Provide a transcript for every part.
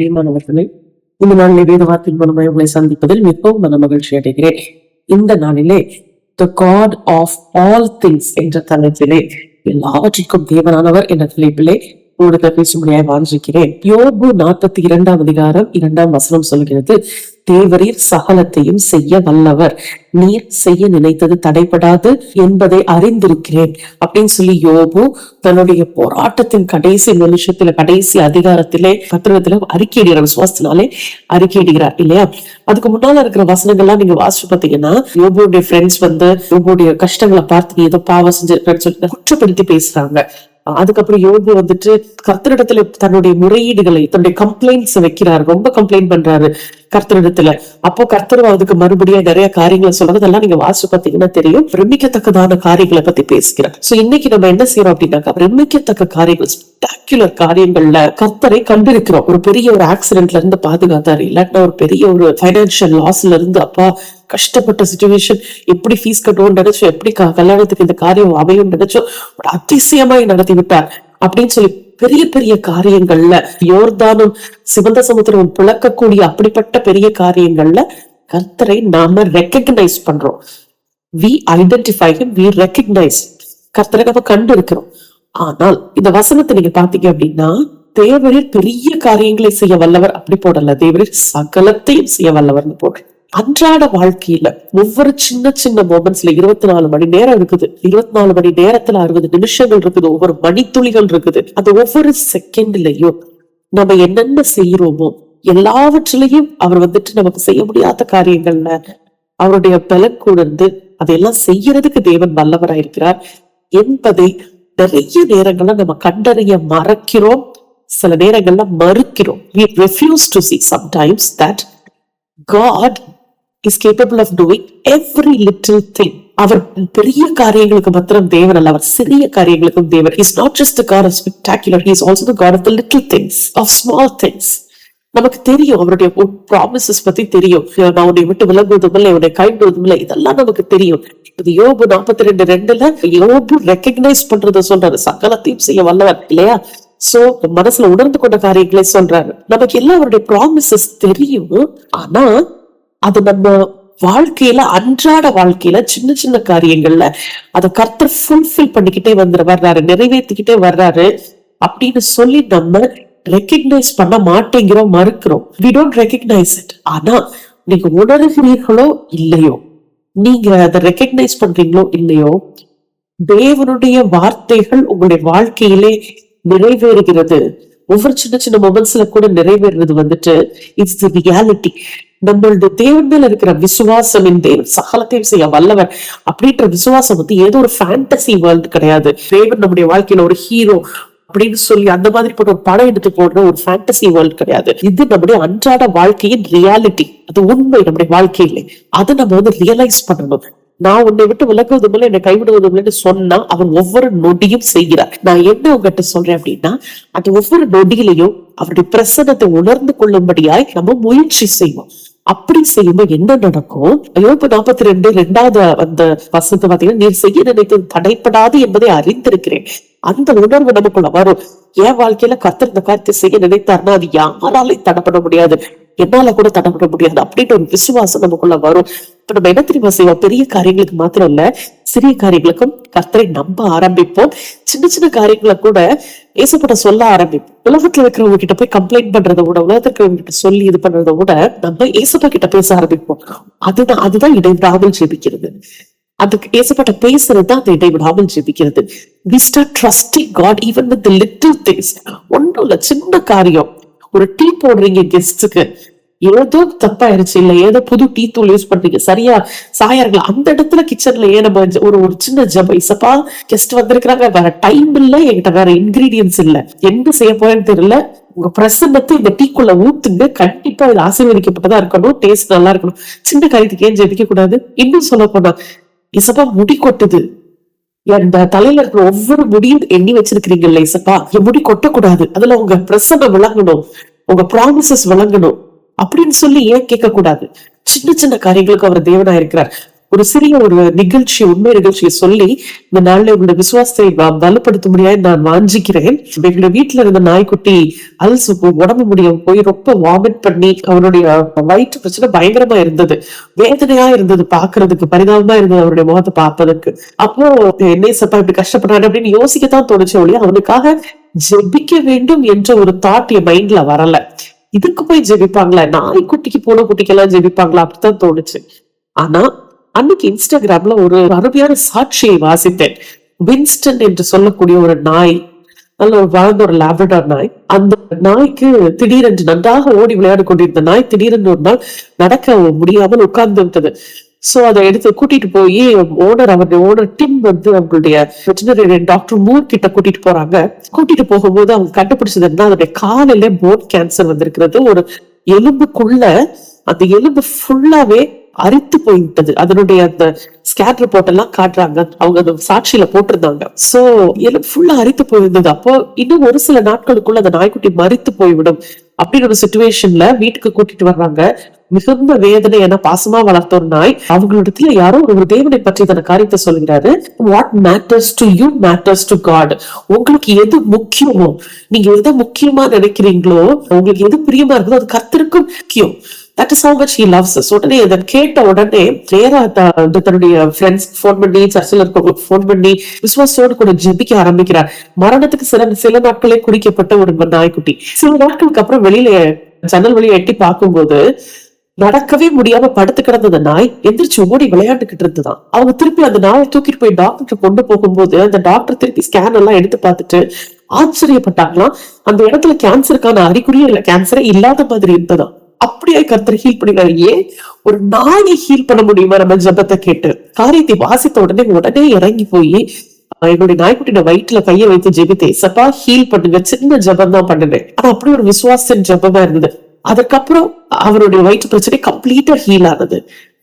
பிரியமானவர்களே இந்த நாளிலே வேத வார்த்தை மூலமாய் உங்களை சந்திப்பதில் மிகவும் மன மகிழ்ச்சி அடைகிறேன். இந்த நாளிலே the god of all things என்ற தலைப்பிலே எல்லாவற்றிற்கும் தேவனானவர் என்ற தலைப்பிலே உங்களுக்கு பேசும்படியாய் வாழ்ந்திருக்கிறேன் யோபு நாற்பத்தி இரண்டாம் அதிகாரம் இரண்டாம் வசனம் சொல்கிறது தேவரீர் சகலத்தையும் செய்ய வல்லவர். நீர் செய்ய நினைத்தது தடைபடாது என்பதை அறிந்திருக்கிறேன். அப்படின்னு சொல்லி யோபு தன்னுடைய போராட்டத்தின் கடைசி நிமிஷத்துல கடைசி அதிகாரத்திலே பத்திரத்துல அறிக்கையிடுகிறார் விசுவாசத்தினாலே அறிக்கையிடுகிறார் இல்லையா? அதுக்கு முன்னால இருக்கிற வசனங்கள்லாம் நீங்க வாசிச்சு பாத்தீங்கன்னா யோபுடைய ஃப்ரெண்ட்ஸ் வந்து யோபுடைய கஷ்டங்களை பார்த்து நீ ஏதோ பாவம் செஞ்சிருக்கன்னு சொல்லி குற்றப்படுத்தி பேசுறாங்க. அதுக்கப்புறம் யோபு வந்துட்டு கர்த்தரிடத்துல தன்னுடைய முறையீடுகளை தன்னுடைய கம்ப்ளைண்ட்ஸ் வைக்கிறாரு. ரொம்ப கம்ப்ளைண்ட் பண்றாரு. கர்த்தரிடத்துல. அப்போ கர்த்தர் அதுக்கு மறுபடியும் நிறைய காரியங்களை சொல்றது அதெல்லாம் நீங்க வாசி பாத்தீங்கன்னா தெரியும். பிரமிக்கத்தக்கதான காரியங்களை பத்தி பேசுகிறார். சோ இன்னைக்கு நம்ம என்ன செய்யறோம் அப்படின்னாக்கா பிரமிக்கத்தக்க காரியங்கள் ஸ்பெக்டாக்குலர் காரியங்கள்ல கர்த்தரை கண்டிருக்கிறோம். ஒரு பெரிய ஒரு ஆக்சிடென்ட்ல இருந்து பாதுகாத்தாரு. இல்லாட்டினா ஒரு பெரிய ஒரு பைனான்சியல் லாஸ்ல இருந்து அப்பா கஷ்டப்பட்ட சுச்சுவேஷன் எப்படி ஃபீஸ் கட்டுவோம் நினைச்சோம் எப்படி கல்யாணத்துக்கு இந்த காரியம் அமையும் நினைச்சோம் ஒரு அதிசயமாய் நடத்தி விட்டார். அப்படின்னு சொல்லி பெரிய பெரிய காரியங்கள்ல யோர்தானும் சிவந்த சமுத்திரம் பிளக்கக்கூடிய அப்படிப்பட்ட பெரிய காரியங்கள்ல கர்த்தரை நாம ரெக்கக்னைஸ் பண்றோம். வி ஐடென்டிஃபை வி ரெக்கக்னைஸ் கர்த்தரை நம்ம கண்டு இருக்கிறோம் ஆனால் இந்த வசனத்தை நீங்க பாத்தீங்க அப்படின்னா தேவரீர் பெரிய காரியங்களை செய்ய வல்லவர் அப்படி போடல. தேவரீர் சகலத்தையும் செய்ய வல்லவர்னு போடுற அன்றாட வாழ்க்கையில ஒவ்வொரு சின்ன சின்ன மொமெண்ட்ஸ்ல இருபத்தி நாலு மணி நேரம் இருக்குது. இருபத்தி நாலு மணி நேரத்துல அறுபது நிமிஷங்கள் இருக்குது. ஒவ்வொரு மணித்துளிகள் இருக்குது. அது ஒவ்வொரு செகண்ட்லயும் நம்ம என்னென்ன செய்யறோமோ எல்லாவற்றிலையும் அவர் வந்துட்டு நமக்கு செய்ய முடியாத காரியங்கள்ல அவருடைய பலன் கூர்ந்து அதையெல்லாம் செய்யறதுக்கு தேவன் வல்லவராயிருக்கிறார் என்பதை நிறைய நேரங்கள்ல நம்ம கண்டறிய மறக்கிறோம். சில நேரங்கள்ல மறுக்கிறோம். We refuse is capable of doing every little thing அவர் பெரிய காரியங்களுக்கு மாத்திரம் தேவர் அல்ல. அவர் சிறிய காரியங்களுக்கும் தேவர் is not just the God of spectacular he is also the God of the little things of நமக்கு தெரியும் அவருடைய ப்ராமிசஸ் பத்தி தெரியும். நான் உன்னை விட்டு விலகுவதும் இல்லை உன்னை கைவிடுவதும் இல்லை. இதெல்லாம் நமக்கு தெரியும். இது யோபு நாற்பத்தி ரெண்டு ரெண்டுல யோபு ரெக்கக்னைஸ் பண்றத சொல்றாரு. சகலத்தையும் செய்ய வல்லவர் இல்லையா? சோ மனசுல உணர்ந்து கொண்ட காரியங்களை சொல்றாரு. நமக்கு எல்லாம் அவருடைய ப்ராமிசஸ் தெரியும். ஆனா அது நம்ம வாழ்க்கையில அன்றாட வாழ்க்கையில சின்ன சின்ன காரியங்கள்ல அதை கர்த்தர் ஃபுல்ஃபில் பண்ணிக்கிட்டே வந்து வர்றாரு நிறைவேற்றிக்கிட்டே வர்றாரு அப்படின்னு சொல்லி நம்ம ரெக்கக்னைஸ் பண்ண மாட்டேங்கிறோம் மறுக்கிறோம். வி டோன்ட் ரெக்கக்னைஸ் இட் ஆனா நீங்க உணர்கிறீர்களோ இல்லையோ நீங்க அதை ரெக்கக்னைஸ் பண்றீங்களோ இல்லையோ தேவனுடைய வார்த்தைகள் உங்களுடைய வாழ்க்கையிலே நிறைவேறுகிறது. ஒவ்வொரு சின்ன சின்ன மொமெண்ட்ஸ்ல கூட நிறைவேறுறது வந்துட்டு இட்ஸ் தி ரியாலிட்டி நம்மளுடைய தேவன் மேல இருக்கிற விசுவாசம் இந்த தேவன் சகலத்தையும் செய்ய வல்லவர் அப்படின்ற விசுவாசம் வந்து ஏதோ ஒரு ஃபேண்டசி வேர்ல்டு கிடையாது. தேவன் நம்முடைய வாழ்க்கையில ஒரு ஹீரோ அப்படின்னு சொல்லி அந்த மாதிரி போட்ட ஒரு படம் எடுத்து போடுற ஒரு ஃபேண்டசி வேர்ல்ட் கிடையாது. இது நம்முடைய அன்றாட வாழ்க்கையின் ரியாலிட்டி அது உண்மை நம்முடைய வாழ்க்கையிலே. அதை நம்ம வந்து ரியலைஸ் பண்ணணும். நான் உன்னை விட்டு விலகுவதும் இல்லை என்னை கைவிடுவதும் இல்லைன்னு சொன்னா அவர் ஒவ்வொரு நொடியும் செய்கிறார் நான் என்ன உங்ககிட்ட சொல்றேன் அப்படின்னா அந்த ஒவ்வொரு நொடியிலையும் அவருடைய பிரசன்னத்தை உணர்ந்து கொள்ளும்படியாய் நம்ம முயற்சி செய்வோம். அப்படி செய்யும்போது என்ன நடக்கும்? யோபு நாற்பத்தி ரெண்டு ரெண்டாவது அந்த வசனத்தை பாத்தீங்கன்னா நீர் செய்ய நினைத்தது தடைப்படாது என்பதை அறிந்திருக்கிறேன். அந்த உணர்வு நமக்குள்ள வரும். என் வாழ்க்கையில கத்தர் இந்த காரியத்தை செய்ய நினைத்தாருன்னா அது யாராலையும் தடைப்பட முடியாது. என்னால கூட தடைப்பட முடியாது அப்படின்ற ஒரு விசுவாசம் நமக்குள்ள வரும். நம்ம என்ன தெரியுமா செய்வோம். பெரிய காரியங்களுக்கு மாத்திரம் இல்ல சிறிய காரியங்களுக்கும் கர்த்தரை நம்ப ஆரம்பிப்போம். சின்ன சின்ன காரியங்களை கூட ஏசப்பட சொல்ல ஆரம்பிப்போம். உலகத்துல இருக்கிறவங்க கிட்ட போய் கம்ப்ளைண்ட் பண்றதை விட உலகத்துல இருக்கிறவங்க கிட்ட சொல்லி இது பண்றதை விட நம்ம ஏசப்பா கிட்ட பேச ஆரம்பிப்போம். அதுதான் அதுதான் இடைவிடாமல் ஜெபிக்கிறது. அதுக்கு ஏசப்பட்ட பேசுறது தான் அந்த இடைவிடாமல் ஜெபிக்கிறது. We start trusting God even with little things ஒன்றும் ஒண்ணும் இல்ல சின்ன காரியம். ஒரு டீ போடுறீங்க கெஸ்ட்டுக்கு ஏதோ தப்பாயிருச்சு. இல்ல ஏதோ புது டீ தூள் யூஸ் பண்றீங்க. சரியா? சாயார்கள் அந்த இடத்துல கிச்சன்ல ஏன் நம்ம ஒரு ஒரு சின்ன ஜப இசப்பா கெஸ்ட் வந்திருக்கிறாங்க. வேற டைம் இல்ல. என்கிட்ட வேற இன்கிரீடியன்ஸ் இல்ல. என்ன செய்ய போறேன்னு தெரியல. உங்க பிரசன்னத்தை இந்த டீக்குள்ள ஊத்துங்க. கண்டிப்பா இது ஆசீர்வதிக்கப்பட்டதா இருக்கணும். டேஸ்ட் நல்லா இருக்கணும். சின்ன காரியத்துக்கு ஏன் ஜெபிக்க கூடாது? இன்னும் சொல்ல போனா இசப்பா முடி கொட்டுது. அந்த தலையில இருக்கிற ஒவ்வொரு முடியும் எண்ணி வச்சிருக்கிறீங்கல்ல இசப்பா? என் முடி கொட்டக்கூடாது. அதுல உங்க பிரசன்னம் விளங்கணும். உங்க ப்ராமிசஸ் விளங்கணும். அப்படின்னு சொல்லி ஏன் கேட்கக்கூடாது? சின்ன சின்ன காரியங்களுக்கு அவர் தேவனா இருக்கிறார். ஒரு சிறிய ஒரு நிகழ்ச்சி உண்மை நிகழ்ச்சியை சொல்லி இந்த நாள்ல உங்களுடைய விசுவாசத்தை வலுப்படுத்த முடியாது நான் வாஞ்சிக்கிறேன். எங்களுடைய வீட்டுல இருந்த நாய்க்குட்டி அல்சு போ- உடம்பு முடியாம போய் ரொம்ப வாமிட் பண்ணி அவருடைய வயிற்று பிரச்சனை பயங்கரமா இருந்தது. வேதனையா இருந்தது பாக்குறதுக்கு பரிதாபமா இருந்தது அவருடைய முகத்தை பார்ப்பதற்கு. அப்போ என்ன சப்பா இப்படி கஷ்டப்படுறாரு அப்படின்னு யோசிக்கத்தான் தோணுச்சு ஒழிய அவனுக்காக ஜெபிக்க வேண்டும் என்ற ஒரு தாட் என் மைண்ட்ல வரல. இதுக்கு போய் ஜெபிப்பாங்களா? நாய்க்குட்டிக்கு போன குட்டிக்கெல்லாம் ஜெபிப்பாங்களா? அப்படித்தான் தோணுச்சு. ஆனா அன்னைக்கு இன்ஸ்டாகிராம்ல ஒரு அருமையான சாட்சியை வாசித்தேன். வின்ஸ்டன் என்று சொல்லக்கூடிய ஒரு நாய் நல்ல ஒரு வாழ்ந்த ஒரு லேப்ரடார் நாய். அந்த நாய்க்கு திடீரென்று நன்றாக ஓடி விளையாடி கொண்டிருந்த நாய் திடீரென்று ஒரு நாள் நடக்க முடியாமல் உட்கார்ந்து விட்டது. சோ அதை எடுத்து கூட்டிட்டு போய் ஓனர் அவருடைய ஓனர் டிம் வந்து அவங்களுடைய வெட்டினரி டாக்டர் மூர் கிட்ட கூட்டிட்டு போறாங்க. கூட்டிட்டு போகும்போது அவங்க கண்டுபிடிச்சது என்ன அதோடைய காலில போன் கேன்சர் வந்திருக்கிறது. ஒரு எலும்புக்குள்ள அந்த எலும்பு ஃபுல்லாவே அரித்து போயிட்டது அதனுடைய அந்த ஸ்கேன் ரிப்போர்ட் எல்லாம் காட்டுறாங்க. அவங்க அந்த சாட்சியில போட்டிருந்தாங்க. சோ எலும்பு ஃபுல்லா அரித்து போயிருந்தது. அப்போ இன்னும் ஒரு சில நாட்களுக்குள்ள அந்த நாய்க்குட்டி மரித்து போய்விடும். அப்படின்னு ஒரு சுச்சுவேஷன்ல வீட்டுக்கு கூட்டிட்டு வர்றாங்க. மிகுந்த வேதனை என பாசமா வளர்த்த ஒரு நாய் அவங்களிடத்துல யாரோ ஒரு தேவனை பற்றி தன காரியத்தை சொல்கிறாரு. What matters to you matters to God உங்களுக்கு எது முக்கியமோ நீங்க எதை முக்கியமா நினைக்கிறீங்களோ உங்களுக்கு எது பிரியமா இருக்குதோ அது கர்த்தருக்கும் முக்கியம். That is how much he loves உடனே அதை கேட்ட உடனே நேரா தன்னுடைய ஃப்ரெண்ட்ஸ் ஃபோன் பண்ணி சர்ச்சில் இருக்கவங்களுக்கு ஃபோன் பண்ணி விசுவாசோடு கூட ஜெபிக்க ஆரம்பிக்கிறார். மரணத்துக்கு சில சில நாட்களே குடிக்கப்பட்ட ஒரு நாய்க்குட்டி. சில நாட்களுக்கு அப்புறம் வெளியில ஜன்னல் வழியை எட்டி பார்க்கும்போது நடக்கவே முடியாம படுத்து கிடந்த அந்த நாய் எந்திரிச்சு ஓடி விளையாண்டுகிட்டு இருந்துதான் அவங்க திருப்பி அந்த நாயை தூக்கிட்டு போய் டாக்டர் கொண்டு போகும்போது அந்த டாக்டர் திருப்பி ஸ்கேன் எல்லாம் எடுத்து பார்த்துட்டு ஆச்சரியப்பட்டாங்களாம். அந்த இடத்துல கேன்சருக்கான அறிகுறியும் இல்ல. கேன்சரே இல்லாத மாதிரி இருந்ததாம். அப்படியே கர்த்தர் ஹீல் பண்ணினாரு. ஏன்? ஒரு நாயை ஹீல் பண்ண முடியுமா நம்ம ஜெபத்தை கேட்டு? காரியத்தை வாசித்த உடனே உடனே இறங்கி போய் என்னுடைய நாய்க்குட்டியோட வயிற்றுல கையை வைத்து ஜெபித்தேன். சப்பா ஹீல் பண்ணுங்க. சின்ன ஜெபம் தான் பண்ணுனேன் ஆனா அப்படி ஒரு விசுவாசன் ஜெபமா இருந்தது. அதுக்கப்புறம் அவருடைய வயிற்று பிரச்சனை கம்ப்ளீட்டா ஹீல் ஆனது.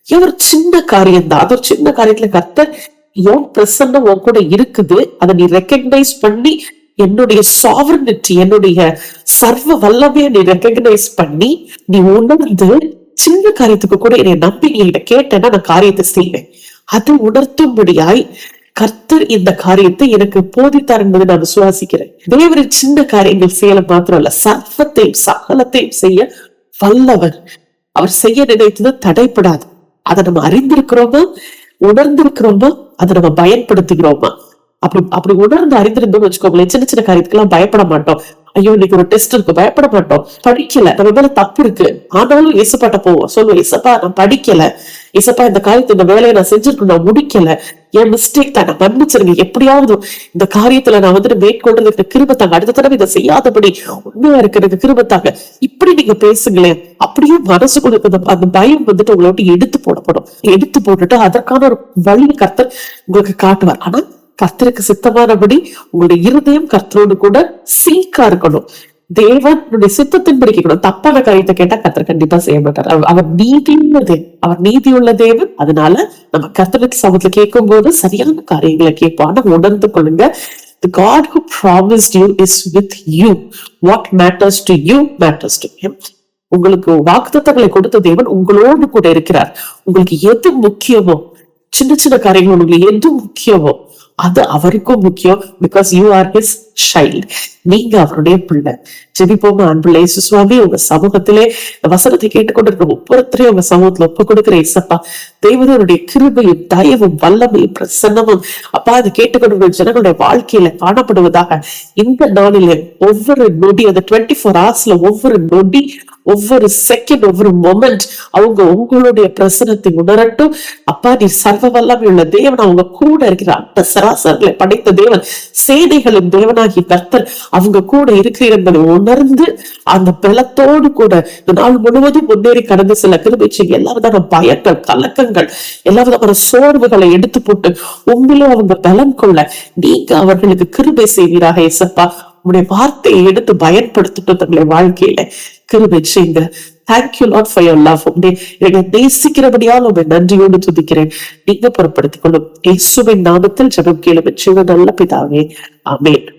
ஏன் ஒரு சின்ன காரியம் தான். அது ஒரு சின்ன காரியத்துல கர்த்தர் என் பிரசன்னம் உன் கூட இருக்குது. அதை நீ ரெக்கக்னைஸ் பண்ணி என்னுடைய சாவர்னிட்டி என்னுடைய சர்வ வல்லமையை நீ ரெக்கக்னைஸ் பண்ணி நீ உணர்ந்து சின்ன காரியத்துக்கு கூட என்னை நம்பி நீ கிட்ட கேட்டேன்னா நான் காரியத்தை செய்வேன். அதை உணர்த்தும்படியாய் கர்த்தர் இந்த காரியத்தை எனக்கு போதித்தார் என்பதை நான் விசுவாசிக்கிறேன். தேவரை சின்ன காரியங்கள் செய்யல மாத்திரம் இல்ல சர்வத்தையும் சகலத்தையும் செய்ய வல்லவர். அவர் செய்ய நினைத்தது தடைப்படாது. அதை நம்ம அறிந்திருக்கிறோமா? உணர்ந்திருக்கிறோமா? அதை நம்ம பயன்படுத்துகிறோமா? அப்படி அப்படி உணர்ந்து அறிந்திருந்தோம்னு வச்சுக்கோங்களேன் சின்ன சின்ன காரியத்துக்கெல்லாம் பயப்பட மாட்டோம். ஐயோ இன்னைக்கு ஒரு டெஸ்ட் இருக்கு பயப்பட மாட்டோம். படிக்கல. நம்ம மேல தப்பு இருக்கு. ஆனாலும் இசப்பாட்ட போவோம். சொல்லுவோம் இசப்பா நான் படிக்கல. இசப்பா இந்த காரியத்தை இந்த வேலையை நான் செஞ்சிருக்கணும் நான் முடிக்கல. என் மிஸ்டேக் தான் நான் மன்னிச்சிருங்க. எப்படியாவது இந்த காரியத்துல நான் வந்துட்டு மேற்கொண்டு கிருபத்தாங்க அடுத்த தடவை இதை செய்யாதபடி உண்மையா இருக்கிறது கிருபத்தாங்க. இப்படி நீங்க பேசுங்களேன். அப்படியே மனசு கொடுத்த அந்த பயம் வந்துட்டு உங்களோட எடுத்து போடப்படும். எடுத்து போட்டுட்டு அதற்கான ஒரு வழி கர்த்தர் உங்களுக்கு காட்டுவார். ஆனா கர்த்தருக்கு சித்தமானபடி உங்களுடைய இருதயம் கர்த்தரோடு கூட சீக்கா இருக்கணும். தேவனுடைய சித்தத்தின்படி கேட்கணும் தப்பான காரியத்தை கேட்டா கத்தர் கண்டிப்பா செய்ய மாட்டார் அவர்- நீதி உள்ளது அவர் நீதி உள்ள தேவன். அதனால நம்ம கத்தருக்கு சமத்துல கேட்கும் போது சரியான காரியங்களை கேட்போம் ஆனா உணர்ந்து கொள்ளுங்க. The God who promised you is with you. What matters to you matters to him. உங்களுக்கு வாக்குத்தத்தங்களை கொடுத்த தேவன் உங்களோடு கூட இருக்கிறார். உங்களுக்கு எது முக்கியமோ சின்ன சின்ன காரியங்கள் உங்களுக்கு எது முக்கியமோ அது அவருக்கும் முக்கியம். Because you are his child நீங்க அவருடைய பிள்ளை ஜெபிப்போமா அன்புள்ள இயேசு சுவாமி உங்க சமூகத்திலே வசனத்தை கேட்டுக்கொண்டிருக்கிற ஒவ்வொருத்தரையும் உங்க சமூகத்துல ஒப்பு கொடுக்கிற இசப்பா தெய்வனுடைய கிருபையும் தயவும் வல்லமையும் பிரசன்னமும் அப்பா அதை கேட்டுக்கொண்டிருக்கிற ஜனங்களுடைய வாழ்க்கையில காணப்படுவதாக இந்த நாளிலே ஒவ்வொரு நொடி அந்த டுவெண்ட்டி ஃபோர் ஹவர்ஸ்ல ஒவ்வொரு நொடி ஒவ்வொரு செகண்ட் ஒவ்வொரு மொமெண்ட் அவங்க உங்களுடைய பிரசனத்தை உணரட்டும் அப்பா நீ சர்வ வல்லமை உள்ள தேவன் அவங்க கூட இருக்கிற அந்த சராசரங்களை படைத்த தேவன் சேனைகளின் தேவனாகி கர்த்தர் அவங்க கூட இருக்கிற என்பதை உணர்ந்து அந்த பலத்தோடு கூட இந்த நாள் முழுவதும் முன்னேறி கடந்து சில கிருபை எல்லா விதமான பயங்கள் கலக்கங்கள் எல்லா விதமான சோர்வுகளை எடுத்து போட்டு உங்களும் அவங்க பலம் கொள்ள நீங்க அவர்களுக்கு கிருபை செய்வீராக எசப்பா உங்களுடைய வார்த்தையை எடுத்து பயன்படுத்திட்டு தங்களுடைய வாழ்க்கையில கிருபை செய்யுங்க. Thank you lot for your love என்னை நேசிக்கிறபடியால் உங்களை நன்றியோடு துதிக்கிறேன். நீங்க பொருட்படுத்திக் கொள்ளும். இயேசுவின் நாமத்தில் ஜபம் கேளும். நல்ல பிதாவே. ஆமென்.